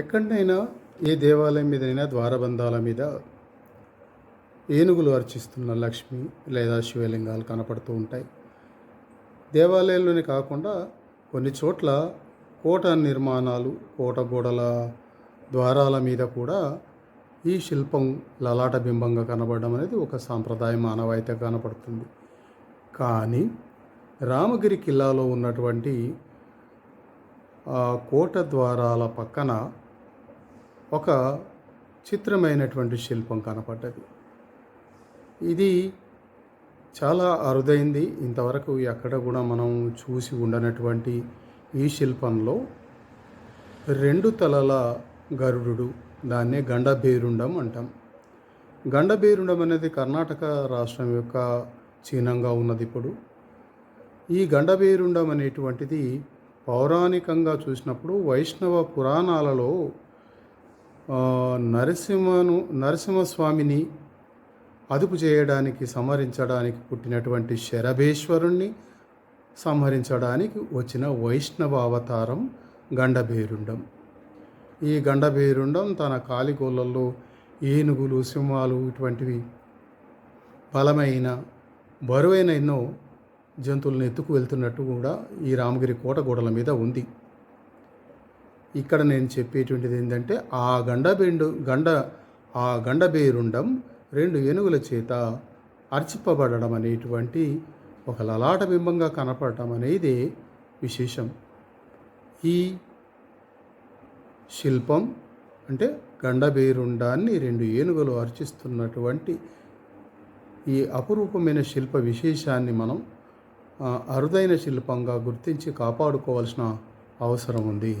ఎక్కడైనా ఏ దేవాలయం మీదైనా ద్వారబంధాల మీద ఏనుగులు అర్చిస్తున్న లక్ష్మి లేదా శివలింగాలు కనపడుతూ ఉంటాయి. దేవాలయంలోనే కాకుండా కొన్ని చోట్ల కోట నిర్మాణాలు కోట గోడల ద్వారాల మీద కూడా ఈ శిల్పం లలాట బింబంగా కనబడడం అనేది ఒక సాంప్రదాయ మానవాయితీ కనపడుతుంది. కానీ రామగిరి కిల్లాలో ఉన్నటువంటి ఆ కోట ద్వారాల పక్కన ఒక చిత్రమైనటువంటి శిల్పం కనపడ్డది. ఇది చాలా అరుదైంది. ఇంతవరకు ఎక్కడ కూడా మనం చూసి ఉండనటువంటి ఈ శిల్పంలో రెండు తలల గరుడు దాన్నే గండభేరుండం అంటాం. గండభేరుండం అనేది కర్ణాటక రాష్ట్రం యొక్క చిహ్నంగా ఉన్నది ఇప్పుడు. ఈ గండభేరుండం అనేటువంటిది పౌరాణికంగా చూసినప్పుడు వైష్ణవ పురాణాలలో నరసింహను నరసింహస్వామిని అదుపు చేయడానికి సంహరించడానికి పుట్టినటువంటి శరభేశ్వరుణ్ణి సంహరించడానికి వచ్చిన వైష్ణవ అవతారం గండభేరుండం. ఈ గండభేరుండం తన కాలిగోళ్ళల్లో ఏనుగులు సింహాలు ఇటువంటివి బలమైన బరువైన ఎన్నో జంతువులను ఎత్తుకు వెళ్తున్నట్టు కూడా ఈ రామగిరి కోట గోడల మీద ఉంది. ఇక్కడ నేను చెప్పేటువంటిది ఏంటంటే ఆ గండబెండు గండ ఆ గండబేరుండం రెండు ఏనుగుల చేత అర్చిపబడడం అనేటువంటి ఒక లలాట బింబంగా కనపడటం అనేది విశేషం. ఈ శిల్పం అంటే గండబేరుండాన్ని రెండు ఏనుగులు అర్చిస్తున్నటువంటి ఈ అపురూపమైన శిల్ప విశేషాన్ని మనం అరుదైన శిల్పంగా గుర్తించి కాపాడుకోవాల్సిన అవసరం ఉంది.